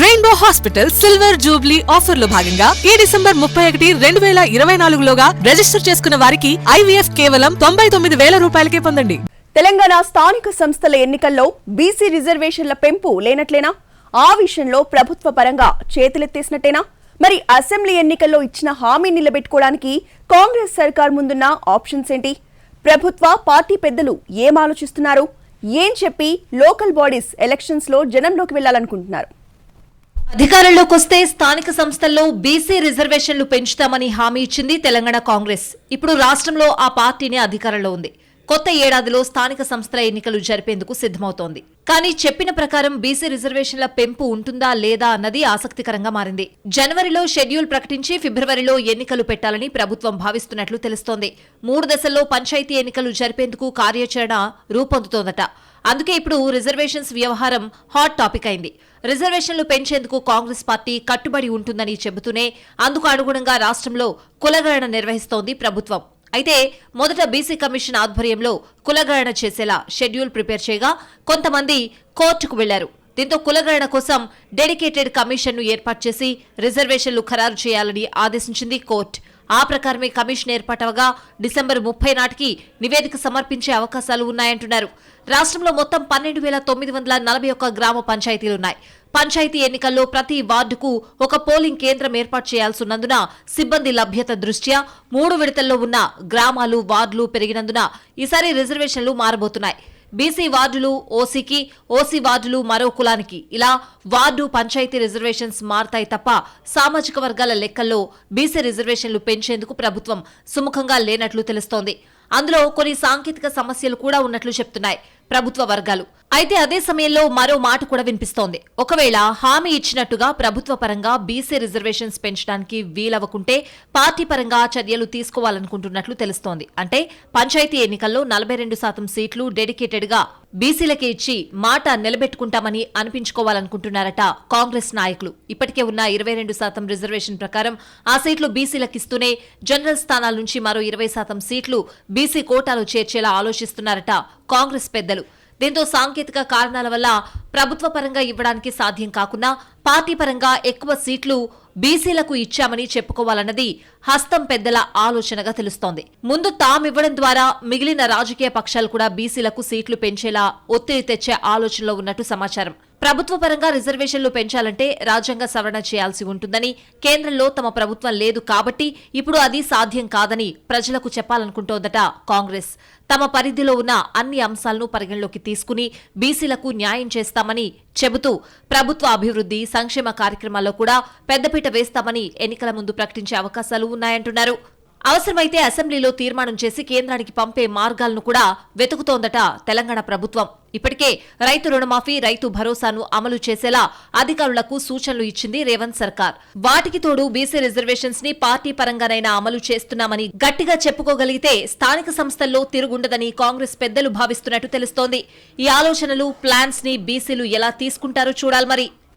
Rainbow hospital silver Jubilee ఆఫర్లో భాగంగా ఈ డిసెంబర్ ముప్పై ఒకటి రెండు వేల ఇరవై నాలుగులోగా రిజిస్టర్ చేసుకున్న వారికి ఐవీఎఫ్ కేవలం తొంభై తొమ్మిది వేల రూపాయలకే పొందండి. తెలంగాణ స్థానిక సంస్థల ఎన్నికల్లో బీసీ రిజర్వేషన్ల పెంపు లేనట్లేనా? ఆ విషయంలో ప్రభుత్వ పరంగా చేతులెత్తేసినట్టేనా? మరి అసెంబ్లీ ఎన్నికల్లో ఇచ్చిన హామీ నిలబెట్టుకోవడానికి కాంగ్రెస్ సర్కార్ ముందున్న ఆప్షన్స్ ఏంటి? ప్రభుత్వ పార్టీ పెద్దలు ఏం ఆలోచిస్తున్నారు? ఏం చెప్పి లోకల్ బాడీస్ ఎలక్షన్స్లో జనంలోకి వెళ్ళాలనుకుంటున్నారు అధికారంలోకి వస్తే స్థానిక సంస్థల్లో బీసీ రిజర్వేషన్లు పెంచుతామని హామీ ఇచ్చింది తెలంగాణ కాంగ్రెస్. ఇప్పుడు రాష్ట్రంలో ఆ పార్టీనే అధికారంలో ఉంది. కొత్త ఏడాదిలో స్థానిక సంస్థల ఎన్నికలు జరిపేందుకు సిద్ధమవుతోంది. కానీ చెప్పిన ప్రకారం బీసీ రిజర్వేషన్ల పెంపు ఉంటుందా లేదా అన్నది ఆసక్తికరంగా మారింది. జనవరిలో షెడ్యూల్ ప్రకటించి ఫిబ్రవరిలో ఎన్నికలు పెట్టాలని ప్రభుత్వం భావిస్తున్నట్లు తెలుస్తోంది. మూడు దశల్లో పంచాయతీ ఎన్నికలు జరిపేందుకు కార్యాచరణ రూపొందుతోందట. అందుకే ఇప్పుడు రిజర్వేషన్స్ వ్యవహారం హాట్ టాపిక్ అయింది. రిజర్వేషన్లు పెంచేందుకు కాంగ్రెస్ పార్టీ కట్టుబడి ఉంటుందని చెబుతూనే అందుకు అనుగుణంగా రాష్ట్రంలో కులగణన నిర్వహిస్తోంది ప్రభుత్వం. అయితే మొదట బీసీ కమిషన్ ఆధ్వర్యంలో కులగణన చేసేలా షెడ్యూల్ ప్రిపేర్ చేయగా కొంతమంది కోర్టుకు వెళ్ళారు. దీంతో కులగణన కోసం డెడికేటెడ్ కమిషన్ను ఏర్పాటు చేసి రిజర్వేషన్లు ఖరారు చేయాలని ఆదేశించింది కోర్టు. ఆ ప్రకారమే కమిషన్ ఏర్పాటవగా డిసెంబర్ ముప్పై నాటికి నివేదిక సమర్పించే అవకాశాలు ఉన్నాయంటున్నారు. రాష్ట్రంలో మొత్తం పన్నెండు వేల తొమ్మిది వందల నలభై ఒక్క గ్రామ పంచాయతీలున్నాయి పంచాయతీ ఎన్నికల్లో ప్రతి వార్డుకు ఒక పోలింగ్ కేంద్రం ఏర్పాటు చేయాల్సిన్నందున సిబ్బంది లభ్యత దృష్ట్యా మూడు విడతల్లో ఉన్న గ్రామాలు వార్డులు పెరిగినందున ఈసారి రిజర్వేషన్లు మారబోతున్నాయి. బీసీ వార్డులు ఓసీకి ఓసీ వార్డులు మరో కులానికి. ఇలా వార్డు పంచాయతీ రిజర్వేషన్స్ మారతాయి తప్ప సామాజిక వర్గాల లెక్కల్లో బీసీ రిజర్వేషన్లు పెంచేందుకు ప్రభుత్వం సుముఖంగా లేనట్లు తెలుస్తోంది. అందులో కొన్ని సాంకేతిక సమస్యలు కూడా ఉన్నట్లు చెప్తున్నాయి. ప్రభుత్వ వర్గాలు అయితే అదే సమయంలో మరో మాట కూడా వినిపిస్తోంది. ఒకవేళ హామీ ఇచ్చినట్టుగా ప్రభుత్వ పరంగా బీసీ రిజర్వేషన్స్ పెంచడానికి వీలవ్వకుంటే పార్టీ పరంగా చర్యలు తీసుకోవాలనుకుంటున్నట్లు తెలుస్తోంది. అంటే పంచాయతీ ఎన్నికల్లో నలభై రెండు శాతం సీట్లు డెడికేటెడ్గా బీసీలకే ఇచ్చి మాట నిలబెట్టుకుంటామని అనిపించుకోవాలనుకుంటున్నారట కాంగ్రెస్ నాయకులు. ఇప్పటికే ఉన్న ఇరవై రెండు శాతం రిజర్వేషన్ ప్రకారం ఆ సీట్లు బీసీలకిస్తూనే జనరల్ స్థానాల నుంచి మరో ఇరవై శాతం సీట్లు బీసీ కోటాలో చేర్చేలా ఆలోచిస్తున్నారట కాంగ్రెస్ పెద్దలు. దీంతో సాంకేతిక కారణాల వల్ల ప్రభుత్వ పరంగా ఇవ్వడానికి సాధ్యం కాకున్నా పార్టీ పరంగా ఎక్కువ సీట్లు బీసీలకు ఇచ్చామని చెప్పుకోవాలన్నది హస్తం పెద్దల ఆలోచనగా తెలుస్తోంది. ముందు తామివ్వడం ద్వారా మిగిలిన రాజకీయ పక్షాలు కూడా బీసీలకు సీట్లు పెంచేలా ఒత్తిడి తెచ్చే ఆలోచనలో ఉన్నట్టు సమాచారం. ప్రభుత్వ పరంగా రిజర్వేషన్లు పెంచాలంటే రాజ్యాంగ సవరణ చేయాల్సి ఉంటుందని కేంద్రంలో తమ ప్రభుత్వం లేదు కాబట్టి ఇప్పుడు అది సాధ్యం కాదని ప్రజలకు చెప్పాలనుకుంటోందట కాంగ్రెస్. తమ పరిధిలో ఉన్న అన్ని అంశాలను పరిగణలోకి తీసుకుని బీసీలకు న్యాయం చేస్తామని చెబుతూ ప్రభుత్వ అభివృద్ధి సంక్షేమ కార్యక్రమాల్లో కూడా పెద్దపీట వేస్తామని ఎన్నికల ముందు ప్రకటించే అవకాశాలు ఉన్నాయంటున్నారు. అవసరమైతే అసెంబ్లీలో తీర్మానం చేసి కేంద్రానికి పంపే మార్గాలను కూడా వెతుకుతోందట తెలంగాణ ప్రభుత్వం. ఇప్పటికే రైతు రుణమాఫీ రైతు భరోసాను అమలు చేసేలా అధికారులకు సూచనలు ఇచ్చింది రేవంత్ సర్కార్. వాటికి తోడు బీసీ రిజర్వేషన్స్ని పార్టీ పరంగానైనా అమలు చేస్తున్నామని గట్టిగా చెప్పుకోగలిగితే స్థానిక సంస్థల్లో తిరుగుండదని కాంగ్రెస్ పెద్దలు భావిస్తున్నట్టు తెలుస్తోంది. ఈ ఆలోచనలు ప్లాన్స్ని బీసీలు ఎలా తీసుకుంటారో చూడాలి మరి.